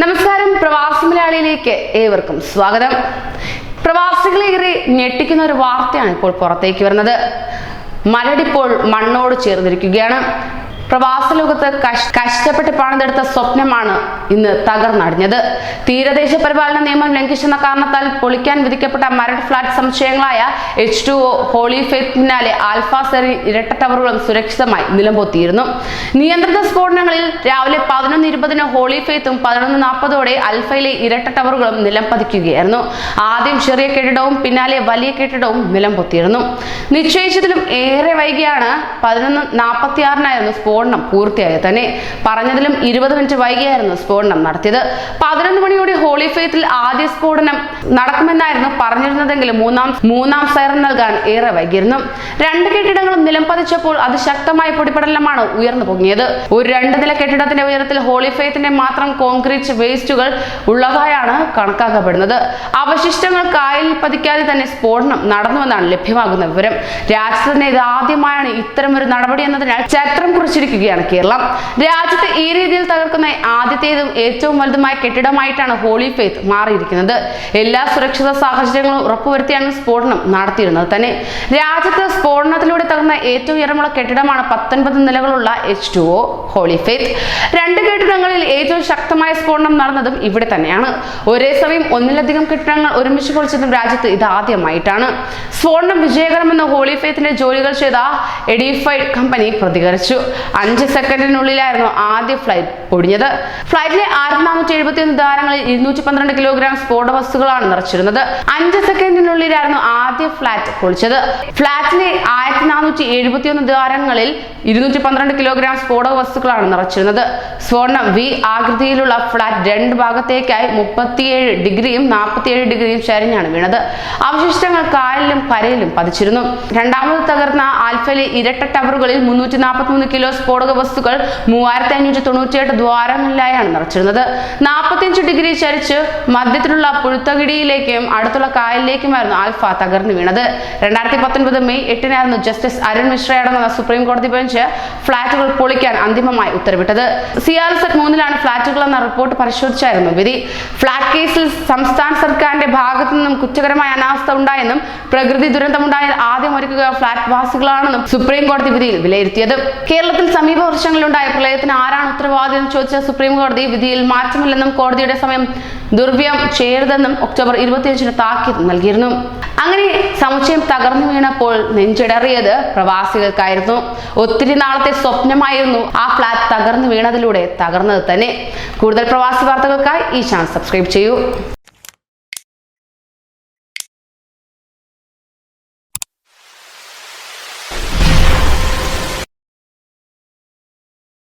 നമസ്കാരം. പ്രവാസി മലയാളിയിലേക്ക് ഏവർക്കും സ്വാഗതം. പ്രവാസികളേറെ ഞെട്ടിക്കുന്ന ഒരു വാർത്തയാണ് ഇപ്പോൾ പുറത്തേക്ക് വരുന്നത്. മരടിപ്പോൾ മണ്ണോട് ചേർന്നിരിക്കുകയാണ്. പ്രവാസ ലോകത്ത് കഷ്- കഷ്ടപ്പെട്ട് പണിതെടുത്ത സ്വപ്നമാണ് ഇന്ന് തകർന്നടിഞ്ഞത്. തീരദേശ പരിപാലന നിയമം ലംഘിച്ചെന്ന കാരണത്താൽ പൊളിക്കാൻ വിധിക്കപ്പെട്ട മരട് ഫ്ളാറ്റ് സമുച്ചയങ്ങളായ എച്ച് ടു ഹോളി ഫെയ്ത്ത് പിന്നാലെ ആൽഫ സെറി ഇരട്ട ടവറുകളും സുരക്ഷിതമായി നിലംപൊത്തിയിരുന്നു. നിയന്ത്രിത സ്ഫോടനങ്ങളിൽ രാവിലെ പതിനൊന്ന് ഇരുപതിന് ഹോളി ഫെയ്ത്തും പതിനൊന്ന് നാൽപ്പതോടെ അൽഫയിലെ ഇരട്ട ടവറുകളും നിലം പതിക്കുകയായിരുന്നു ആദ്യം ചെറിയ കെട്ടിടവും പിന്നാലെ വലിയ കെട്ടിടവും നിലം പൊത്തിയിരുന്നു നിശ്ചയിച്ചതിലും ഏറെ വൈകിയാണ് പതിനൊന്ന് നാൽപ്പത്തിയാറിനായിരുന്നു സ്ഫോടനം പൂർത്തിയായത് തന്നെ പറഞ്ഞതിലും ഇരുപത് മിനിറ്റ് വൈകിയായിരുന്നു സ്ഫോടനം നടത്തിയത്. പതിനൊന്ന് മണിയോടെ ഹോളി ഫെയ്ത്തിൽ ആദ്യ സ്ഫോടനം നടക്കുമെന്നായിരുന്നു പറഞ്ഞിരുന്നതെങ്കിലും മൂന്നാം മൂന്നാം സൈറൻ നൽകാൻ ഏറെ വൈകിയിരുന്നു. രണ്ട് കെട്ടിടങ്ങളും നിലം പതിച്ചപ്പോൾ അതിശക്തമായ പൊടിപടലമാണ് ഉയർന്നു പൊങ്ങിയത്. ഒരു രണ്ട് നില കെട്ടിടത്തിന്റെ ഉയരത്തിൽ ഹോളി ഫെയ്ത്തിന്റെ മാത്രം കോൺക്രീറ്റ് വേസ്റ്റുകൾ ഉള്ളതായാണ് കണക്കാക്കപ്പെടുന്നത്. അവശിഷ്ടങ്ങൾ കായലിൽ പതിക്കാതെ തന്നെ സ്ഫോടനം നടന്നുവെന്നാണ് ലഭ്യമാകുന്ന വിവരം. രാജ്യത്ത് തന്നെ ഇത് ആദ്യമായാണ് ഇത്തരം ഒരു നടപടി എന്നതിനാൽ ചരിത്രം കുറിച്ചിരിക്കുകയാണ് കേരളം. രാജ്യത്ത് ഈ രീതിയിൽ തകർക്കുന്ന ആദ്യത്തേതും ഏറ്റവും വലുതുമായ കെട്ടിടമായിട്ടാണ് ഹോളി ഫെയ്ത്ത് മാറിയിരിക്കുന്നത്. എല്ലാ സുരക്ഷിത സാഹചര്യങ്ങളും ഉറപ്പുവരുത്തിയാണ് സ്ഫോടനം നടത്തിയിരുന്നത് തന്നെ. രാജ്യത്ത് സ്ഫോടനത്തിലൂടെ തകർന്ന ഏറ്റവും ഉയരമുള്ള കെട്ടിടമാണ് പത്തൊൻപത് നിലകളുള്ള H two O Holy Faith രണ്ട് കെട്ടിടങ്ങളിൽ ഏറ്റവും ശക്തമായ സ്ഫോടനം നടന്നതും ഇവിടെ തന്നെയാണ്. ഒരേ സമയം ഒന്നിലധികം കെട്ടിടങ്ങൾ ഒരുമിച്ച് പൊളിച്ചതും രാജ്യത്ത് ഇത് ആദ്യമായിട്ടാണ്. സ്ഫോടനം വിജയകരമെന്ന് ഹോളി ഫെയ്ത്തിന്റെ ജോലികൾ ചെയ്ത എഡിഫൈഡ് കമ്പനി പ്രതികരിച്ചു. അഞ്ച് സെക്കൻഡിനുള്ളിലായിരുന്നു ആദ്യ ഫ്ലൈറ്റ് പൊടിഞ്ഞത്. ഫ്ലൈറ്റിലെ ആയിരത്തി നാനൂറ്റി എഴുപത്തി ഒന്ന് ദ്വാരങ്ങളിൽ ഇരുന്നൂറ്റി പന്ത്രണ്ട് കിലോഗ്രാം സ്ഫോട വസ്തുക്കളാണ് നിറച്ചിരുന്നത്. അഞ്ച് സെക്കൻഡിനുള്ളിലായിരുന്നു ആദ്യ ഫ്ലാറ്റ് പൊളിച്ചത്. ഫ്ലാറ്റിലെ ആയിരത്തി നാനൂറ്റി എഴുപത്തി ഒന്ന് ദ്വാരങ്ങളിൽ ഇരുന്നൂറ്റി പന്ത്രണ്ട് കിലോഗ്രാം സ്ഫോടക വസ്തുക്കളാണ് നിറച്ചിരുന്നത്. സ്ഫോടനം വി ആകൃതിയിലുള്ള ഫ്ലാറ്റ് രണ്ട് ഭാഗത്തേക്കായി മുപ്പത്തിയേഴ് ഡിഗ്രിയും നാൽപ്പത്തിയേഴ് ഡിഗ്രിയും ചരിഞ്ഞാണ് വീണത്. അവശിഷ്ടങ്ങൾ കായലിലും കരയിലും പതിച്ചിരുന്നു. രണ്ടാമത് തകർന്ന ആൽഫയിലെ ഇരട്ട ടവറുകളിൽ മുന്നൂറ്റി നാൽപ്പത്തി മൂന്ന് കിലോ സ്ഫോടക വസ്തുക്കൾ മൂവായിരത്തി അഞ്ഞൂറ്റി തൊണ്ണൂറ്റിയെട്ട് ദ്വാരങ്ങളിലായാണ് നിറച്ചിരുന്നത്. നാൽപ്പത്തിയഞ്ച് ഡിഗ്രി ചരിച്ച് മധ്യത്തിലുള്ള പുഴുത്തകിടിയിലേക്കും അടുത്തുള്ള കായലിലേക്കുമായിരുന്നു ആൽഫ തകർന്നു വീണത്. രണ്ടായിരത്തി പത്തൊൻപത് മെയ് എട്ടിനായിരുന്നു ജസ്റ്റിസ് അരുൺ മിശ്ര അടങ്ങുന്ന സുപ്രീം കോടതി ബെഞ്ച് ഫ്ളാറ്റുകൾ പൊളിക്കാൻ അന്തിമമായി ഉത്തരവിട്ടത്. സി ആർ സെറ്റ് മൂന്നിലാണ് ഫ്ളാറ്റുകൾ എന്ന റിപ്പോർട്ട് പരിശോധിച്ചായിരുന്നു വിധി. ഫ്ളാറ്റ് കേസിൽ സംസ്ഥാന സർക്കാരിന്റെ ഭാഗത്തു നിന്നും കുറ്റകരമായ അനാവസ്ഥ ഉണ്ടായെന്നും പ്രകൃതി ദുരന്തമുണ്ടായാൽ ആദ്യം ഒരുക്കുക ഫ്ളാറ്റ് വാസികളാണെന്നും സുപ്രീം കോടതി വിധിയിൽ വിലയിരുത്തിയത്. കേരളത്തിൽ സമീപ വർഷങ്ങളിലുണ്ടായ പ്രളയത്തിന് ആരാണ് ഉത്തരവാദി എന്ന് ചോദിച്ച സുപ്രീം കോടതി വിധിയിൽ മാറ്റമില്ലെന്നും കോടതിയുടെ സമയം ദുർവ്യം ചെയ്യരുതെന്നും ഒക്ടോബർ ഇരുപത്തിയഞ്ചിന് താക്കീത് നൽകിയിരുന്നു. അങ്ങനെ സമുച്ചയം തകർന്നു വീണപ്പോൾ നെഞ്ചിടറിയത് പ്രവാസികൾക്കായിരുന്നു. ഒത്തിരി നാളത്തെ സ്വപ്നമായിരുന്നു ആ ഫ്ലാറ്റ് തകർന്നു വീണതിലൂടെ തകർന്നത് തന്നെ. കൂടുതൽ പ്രവാസി വാർത്തകൾക്കായി ഈ ചാനൽ സബ്സ്ക്രൈബ് ചെയ്യൂ.